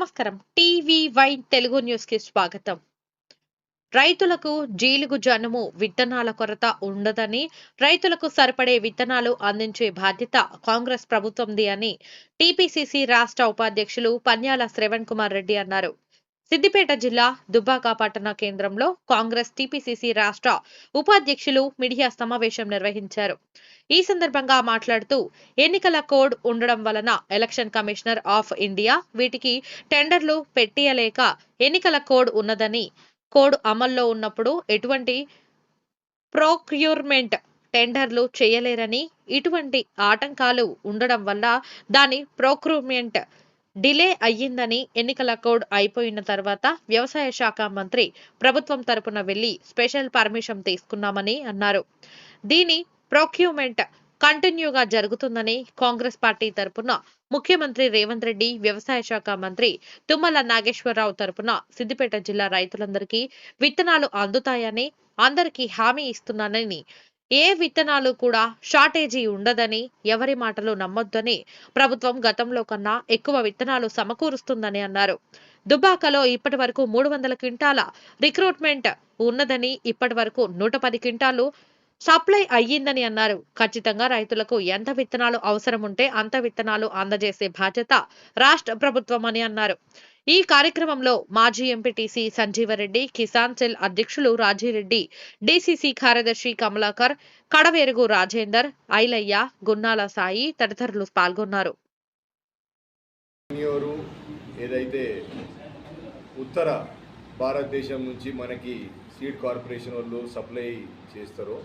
నమస్కారం. TV wine Telugu న్యూస్కి స్వాగతం. రైతులకు జీలుగు జనుము విత్తనాల కొరత ఉండదని రైతులకు సరిపడే విత్తనాలు అందించే బాధ్యత కాంగ్రెస్ ప్రభుత్వంది అని టీపీసీసీ రాష్ట్ర ఉపాధ్యక్షులు పన్యాల శ్రవణ్ కుమార్ రెడ్డి అన్నారు. సిద్దిపేట జిల్లా దుబ్బాక పట్టణ కేంద్రంలో కాంగ్రెస్ టీపీసీసీ రాష్ట్ర ఉపాధ్యక్షులు మీడియా సమావేశం నిర్వహించారు. ఈ సందర్భంగా మాట్లాడుతూ ఎన్నికల కోడ్ ఉండడం వలన ఎలక్షన్ కమిషనర్ ఆఫ్ ఇండియా వీటికి టెండర్లు పెట్టియలేక ఎన్నికల కోడ్ ఉన్నదని కోడ్ అమల్లో ఉన్నప్పుడు ఎటువంటి ప్రోక్యూర్మెంట్ టెండర్లు చేయలేరని ఇటువంటి ఆటంకాలు ఉండడం వల్ల దాని ప్రోక్యూర్మెంట్ డిలే అయ్యిందని ఎన్నికల కోడ్ అయిపోయిన తర్వాత వ్యవసాయ శాఖ మంత్రి ప్రభుత్వం తరపున వెళ్ళి స్పెషల్ పర్మిషన్ తీసుకున్నామని అన్నారు. దీని ప్రొక్యూమెంట్ కంటిన్యూగా జరుగుతుందని కాంగ్రెస్ పార్టీ తరపున ముఖ్యమంత్రి రేవంత్ రెడ్డి వ్యవసాయ శాఖ మంత్రి తుమ్మల నాగేశ్వరరావు తరపున సిద్దిపేట జిల్లా రైతులందరికీ విత్తనాలు అందుతాయని అందరికీ హామీ ఇస్తున్నానని ఏ విత్తనాలు కూడా షార్టేజీ ఉండదని ఎవరి మాటలు నమ్మొద్దని ప్రభుత్వం గతంలో కన్నా ఎక్కువ విత్తనాలు సమకూరుస్తుందని అన్నారు. దుబాకలో ఇప్పటి వరకు మూడు వందల క్వింటాల రిక్రూట్మెంట్ ఉన్నదని ఇప్పటి వరకు నూట పది క్వింటాలు సప్లై అయ్యిందని అన్నారు. ఖచ్చితంగా రైతులకు ఎంత విత్తనాలు అవసరం ఉంటే అంత విత్తనాలు అందజేసే బాధ్యత రాష్ట్ర ప్రభుత్వం అని అన్నారు. ఈ కార్యక్రమంలో మాజీ ఎంపీటీసీ సంజీవరెడ్డి కిసాన్ సెల్ అధ్యక్షులు రాజీరెడ్డి డీసీసీ కార్యదర్శి కమలాకర్ కడవేరుగు రాజేందర్ ఐలయ్య గున్నాల సాయి తదితరులు పాల్గొన్నారు. ఏదైతే ఉత్తర భారతదేశం నుంచి మనకి సీడ్ కార్పొరేషన్ వాళ్ళు సప్లై చేస్తారో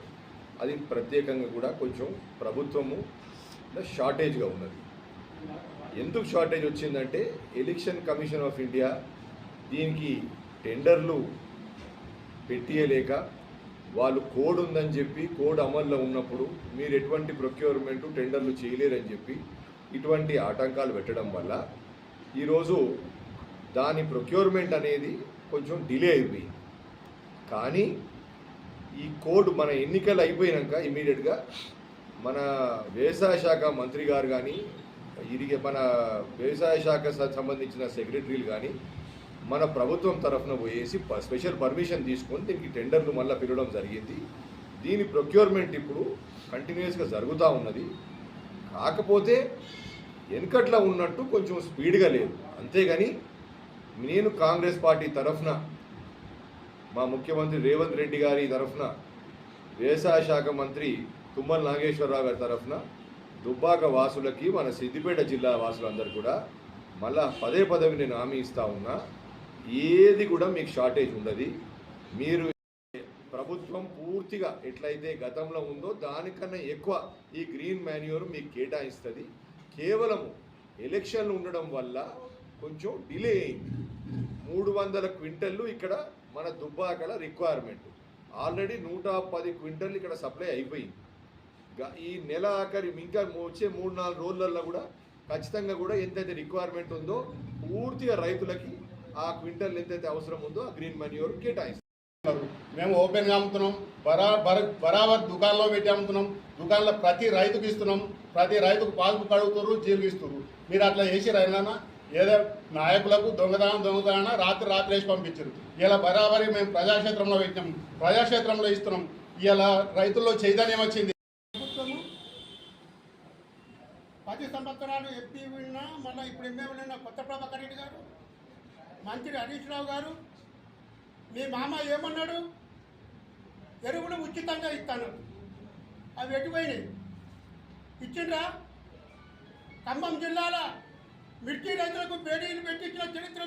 అది ప్రత్యేకంగా కూడా కొంచెం ప్రభుత్వము షార్టేజ్గా ఉన్నది. ఎందుకు షార్టేజ్ వచ్చిందంటే ఎలక్షన్ కమిషన్ ఆఫ్ ఇండియా దీనికి టెండర్లు పెట్టియలేక వాళ్ళు కోడ్ ఉందని చెప్పి కోడ్ అమల్లో ఉన్నప్పుడు మీరు ఎటువంటి ప్రొక్యూర్మెంట్ టెండర్లు చేయలేరని చెప్పి ఇటువంటి ఆటంకాలు పెట్టడం వల్ల ఈరోజు దాని ప్రొక్యూర్మెంట్ అనేది కొంచెం డిలే అయిపోయింది. కానీ ఈ కోడ్ మన ఎన్నికలు అయిపోయినాక ఇమీడియట్గా మన వ్యవసాయ శాఖ మంత్రి గారు కానీ ఇరిగే మన వ్యవసాయ శాఖ సంబంధించిన సెక్రటరీలు కానీ మన ప్రభుత్వం తరఫున పోయేసి స్పెషల్ పర్మిషన్ తీసుకొని దీనికి టెండర్లు మళ్ళీ పిలవడం జరిగింది. దీని ప్రొక్యూర్మెంట్ ఇప్పుడు కంటిన్యూస్గా జరుగుతూ ఉన్నది. కాకపోతే వెనకట్లా ఉన్నట్టు కొంచెం స్పీడ్గా లేదు. అంతేగాని నేను కాంగ్రెస్ పార్టీ తరఫున మా ముఖ్యమంత్రి రేవంత్ రెడ్డి గారి తరఫున వ్యవసాయ శాఖ మంత్రి తుమ్మల నాగేశ్వరరావు గారి తరఫున దుబ్బాక వాసులకి మన సిద్దిపేట జిల్లా వాసులందరూ కూడా మళ్ళా పదే పదవి నేను హామీ ఇస్తా ఉన్నా ఏది కూడా మీకు షార్టేజ్ ఉండదు. మీరు ప్రభుత్వం పూర్తిగా ఎట్లయితే గతంలో ఉందో దానికన్నా ఎక్కువ ఈ గ్రీన్ మాన్యూర్ మీకు కేటాయిస్తుంది. కేవలము ఎలక్షన్లు ఉండడం వల్ల కొంచెం డిలే అయింది. మూడు వందల క్వింటళ్ళు ఇక్కడ మన దుబ్బాకల రిక్వైర్మెంట్ ఆల్రెడీ నూట పది క్వింటల్ ఇక్కడ సప్లై అయిపోయింది. ఈ నెల ఆఖరి ఇంకా వచ్చే మూడు నాలుగు రోజులలో కూడా ఖచ్చితంగా కూడా ఎంతైతే రిక్వైర్మెంట్ ఉందో పూర్తిగా రైతులకి ఆ క్వింటల్ ఎంతైతే అవసరం ఉందో ఆ గ్రీన్ మన్యూర్ కేటాయిస్తారు. మేము ఓపెన్గా అమ్ముతున్నాం. బరా బర బరాబర్ దుకాణంలో పెట్టి అమ్ముతున్నాం. దుకాణంలో ప్రతి రైతుకు ఇస్తున్నాం. ప్రతి రైతుకు పాస్బుక్ అడుగుతున్నారు జీలుగు ఇస్తున్నారు మీరు అట్లా చేసి రైనా ఏదో నాయకులకు దొంగదానం దొంగదాన రాత్రి రాత్రి వేసి పంపించారు. ఇలా బరాబరి మేము ప్రజాక్షేత్రంలో పెట్టినాం. ప్రజాక్షేత్రంలో ఇస్తున్నాం. ఇలా రైతుల్లో చైతన్యం వచ్చింది ప్రభుత్వము పది సంవత్సరాలు ఎంపీ ఉన్నా మళ్ళీ ఇప్పుడు ఎమ్మెల్యే ఉన్న కొత్త ప్రభాకర్ రెడ్డి గారు. మంత్రి హరీష్ రావు గారు. మీ మామ ఏమన్నాడు? ఎరువులు ఉచితంగా ఇస్తాను. అవి ఎటుపోయినాయి ఇచ్చిండ్రా? ఖమ్మం జిల్లాల మిర్చి రైతులకు బేడీలు పెట్టించిన చరిత్ర